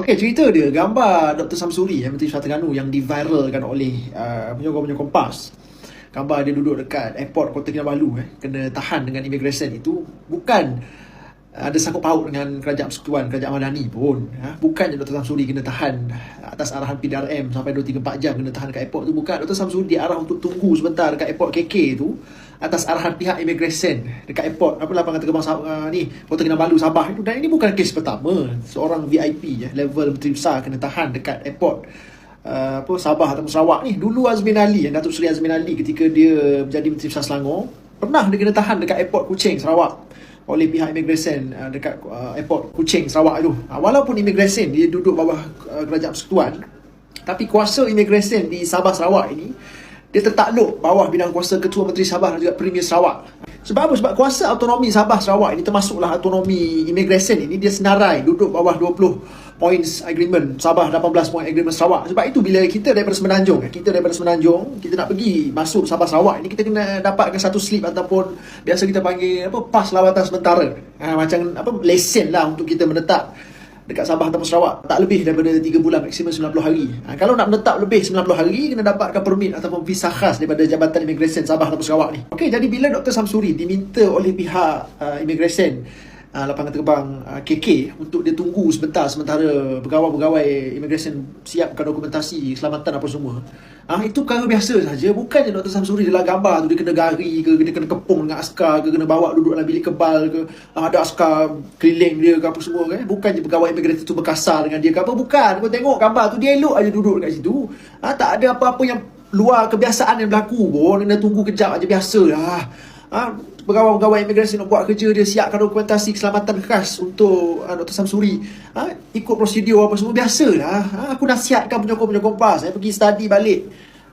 Okey, cerita dia gambar Dr. Samsuri yang Menteri Surat Terengganu yang diviralkan oleh uh, penyokong-penyokong PAS. Gambar dia duduk dekat airport Kota Kinabalu eh, kena tahan dengan immigration itu bukan ada sangkut paut dengan kerajaan persekutuan kerajaan Madani pun ha? bukan Dr. Samsuri kena tahan atas arahan PDRM sampai 2 3 4 jam kena tahan dekat airport tu bukan Dr. Samsuri diarah untuk tunggu sebentar dekat airport KK tu atas arahan pihak immigration dekat airport apa lapangan terbang uh, ni Kota Kinabalu Sabah itu dan ini bukan kes pertama seorang VIP ya level menteri besar kena tahan dekat airport uh, apa Sabah atau Sarawak ni dulu Azmin Ali yang Datuk Seri Azmin Ali ketika dia menjadi menteri besar Selangor pernah dia kena tahan dekat airport Kuching Sarawak oleh pihak immigration uh, dekat uh, airport Kuching Sarawak itu uh, walaupun immigration dia duduk bawah uh, kerajaan persekutuan tapi kuasa immigration di Sabah Sarawak ini dia tertakluk bawah bidang kuasa Ketua Menteri Sabah dan juga Premier Sarawak. Sebab apa? Sebab kuasa autonomi Sabah Sarawak ini termasuklah autonomi immigration ini dia senarai duduk bawah 20 points agreement Sabah 18 point agreement Sarawak. Sebab itu bila kita daripada Semenanjung, kita daripada Semenanjung, kita nak pergi masuk Sabah Sarawak ini kita kena dapatkan satu slip ataupun biasa kita panggil apa pas lawatan sementara. Ha, macam apa lesen lah untuk kita menetap dekat Sabah atau Sarawak tak lebih daripada 3 bulan maksimum 90 hari. Ha, kalau nak menetap lebih 90 hari kena dapatkan permit ataupun visa khas daripada Jabatan Immigration Sabah atau Sarawak ni. Okey, jadi bila Dr. Samsuri diminta oleh pihak uh, immigration uh, lapangan terbang uh, KK untuk dia tunggu sebentar sementara pegawai-pegawai immigration siapkan dokumentasi keselamatan apa semua. Ah uh, itu perkara biasa saja. Bukannya Dr. Samsuri dalam gambar tu dia kena gari ke, dia kena kepung dengan askar ke, kena bawa duduk dalam bilik kebal ke, uh, ada askar keliling dia ke apa semua kan. Bukannya pegawai immigration tu berkasar dengan dia ke apa. Bukan. Kau tengok gambar tu dia elok aja duduk dekat situ. Ah uh, tak ada apa-apa yang luar kebiasaan yang berlaku pun. Kena tunggu kejap aja biasalah. Ah uh, pegawai-pegawai imigrasi nak buat kerja dia siapkan dokumentasi keselamatan khas untuk uh, Dr. Samsuri ha? ikut prosedur apa semua biasalah ha? aku nasihatkan penyokong-penyokong PAS saya pergi study balik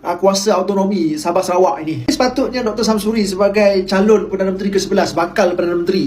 uh, kuasa autonomi Sabah Sarawak ini sepatutnya Dr. Samsuri sebagai calon Perdana Menteri ke-11 bakal Perdana Menteri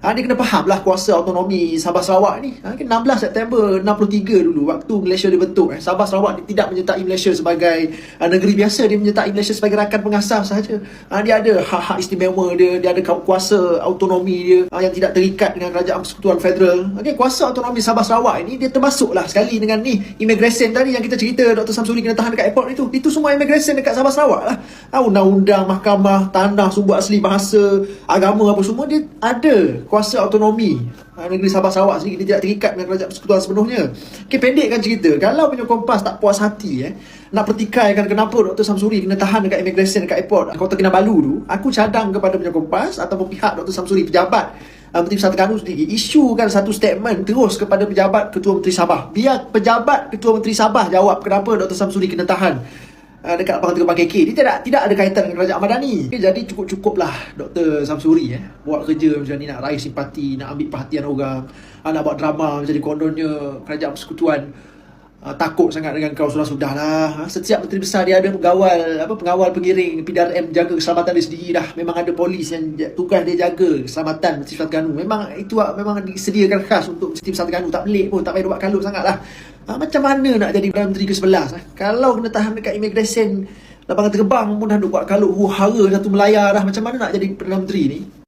Ha, dia kena faham lah kuasa autonomi Sabah Sarawak ni. Ha, 16 September 63 dulu waktu Malaysia dibentuk. Eh. Sabah Sarawak dia tidak menyertai Malaysia sebagai uh, negeri biasa. Dia menyertai Malaysia sebagai rakan pengasas sahaja. Ha, dia ada hak-hak istimewa dia. Dia ada kuasa autonomi dia uh, yang tidak terikat dengan kerajaan persekutuan federal. Okay, kuasa autonomi Sabah Sarawak ini dia termasuklah sekali dengan ni immigration tadi yang kita cerita Dr. Samsuri kena tahan dekat airport itu. Itu semua immigration dekat Sabah Sarawak lah. Ha, undang-undang, mahkamah, tanah, sumber asli bahasa, agama apa semua dia ada kuasa autonomi ha, negeri Sabah Sarawak sendiri dia tidak terikat dengan kerajaan persekutuan sepenuhnya. Okey pendekkan cerita. Kalau penyokong PAS tak puas hati eh nak pertikaikan kenapa Dr. Samsuri kena tahan dekat immigration dekat airport Kota Kinabalu tu, aku cadang kepada penyokong PAS ataupun pihak Dr. Samsuri pejabat uh, Menteri Besar Terengganu sendiri isukan satu statement terus kepada pejabat Ketua Menteri Sabah. Biar pejabat Ketua Menteri Sabah jawab kenapa Dr. Samsuri kena tahan uh, dekat lapangan terbang KK dia tidak tidak ada kaitan dengan kerajaan Madani okay, jadi cukup-cukuplah Dr. Samsuri eh. Buat kerja macam ni nak raih simpati nak ambil perhatian orang. Uh, nak buat drama jadi kononnya kerajaan persekutuan uh, takut sangat dengan kau sudah-sudah lah ha? setiap menteri besar dia ada pengawal apa pengawal pengiring PDRM jaga keselamatan dia sendiri dah memang ada polis yang tugas dia jaga keselamatan Menteri Besar Terengganu memang itu memang disediakan khas untuk Menteri Besar Terengganu tak pelik pun tak payah buat kalut sangat lah ha? macam mana nak jadi Perdana Menteri ke-11 ha? kalau kena tahan dekat immigration lapangan terbang pun dah buat kalut hara satu melayar dah macam mana nak jadi Perdana Menteri ni